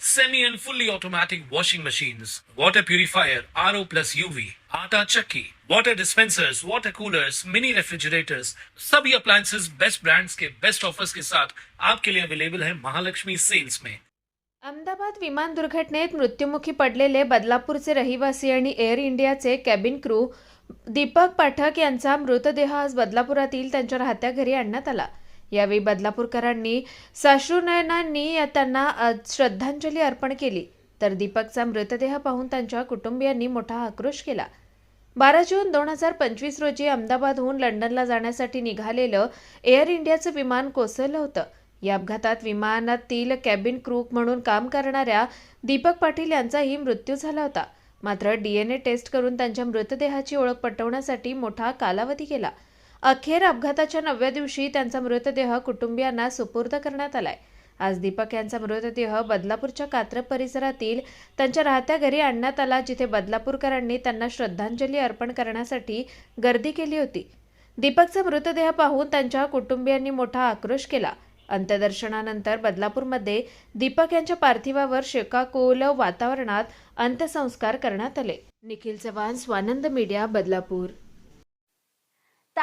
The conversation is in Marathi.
semi and fully automatic washing machines, water purifier, RO plus UV, आटा चक्की, water dispensers, water coolers, mini refrigerators, सभी appliances. बेस्ट ब्रांड्स के बेस्ट ऑफर्स के साथ आपके लिए अवेलेबल है महालक्ष्मी सेल्स में अहमदाबाद विमान दुर्घटनेत मृत्युमुखी पडलेले बदलापूरचे रहिवासी आणि एअर इंडियाचे कॅबिन क्रू दीपक पाठक यांचा मृतदेह आज बदलापुरातील त्यांच्या राहत्या घरी आणण्यात आला. यावेळी बदलापूरकरांनी साश्रुनयनांनी त्यांना श्रद्धांजली अर्पण केली. तर दीपकचा मृतदेह पाहून त्यांच्या कुटुंबियांनी मोठा आक्रोश केला. बारा जून दोन हजार पंचवीस रोजी अहमदाबादहून लंडनला जाण्यासाठी निघालेलं एअर इंडियाचं विमान कोसळलं होतं. या अपघातात विमानातील कॅबिन क्रू म्हणून काम करणाऱ्या दीपक पाटील यांचाही मृत्यू झाला होता. मात्र डीएनए टेस्ट करून त्यांच्या मृतदेहाची ओळख पटवण्यासाठी मोठा कालावधी केला अखेर अपघाताच्या नवव्या दिवशी त्यांचा मृतदेह कुटुंबियांना सुपूर्द करण्यात आलाय. आज दीपक यांचा मृतदेह बदलापूरच्या कात्रप परिसरातील त्यांच्या राहत्या घरी आणण्यात आला जिथे बदलापूरकरांनी त्यांना श्रद्धांजली अर्पण करण्यासाठी गर्दी केली होती. दीपकचा मृतदेह पाहून त्यांच्या कुटुंबियांनी मोठा आक्रोश केला. अंत्यदर्शनानंतर बदलापूरमध्ये दीपक यांच्या पार्थिवावर शेकाकोल वातावरणात अंत्यसंस्कार करण्यात आले. निखिल चव्हाण स्वानंद मीडिया बदलापूर.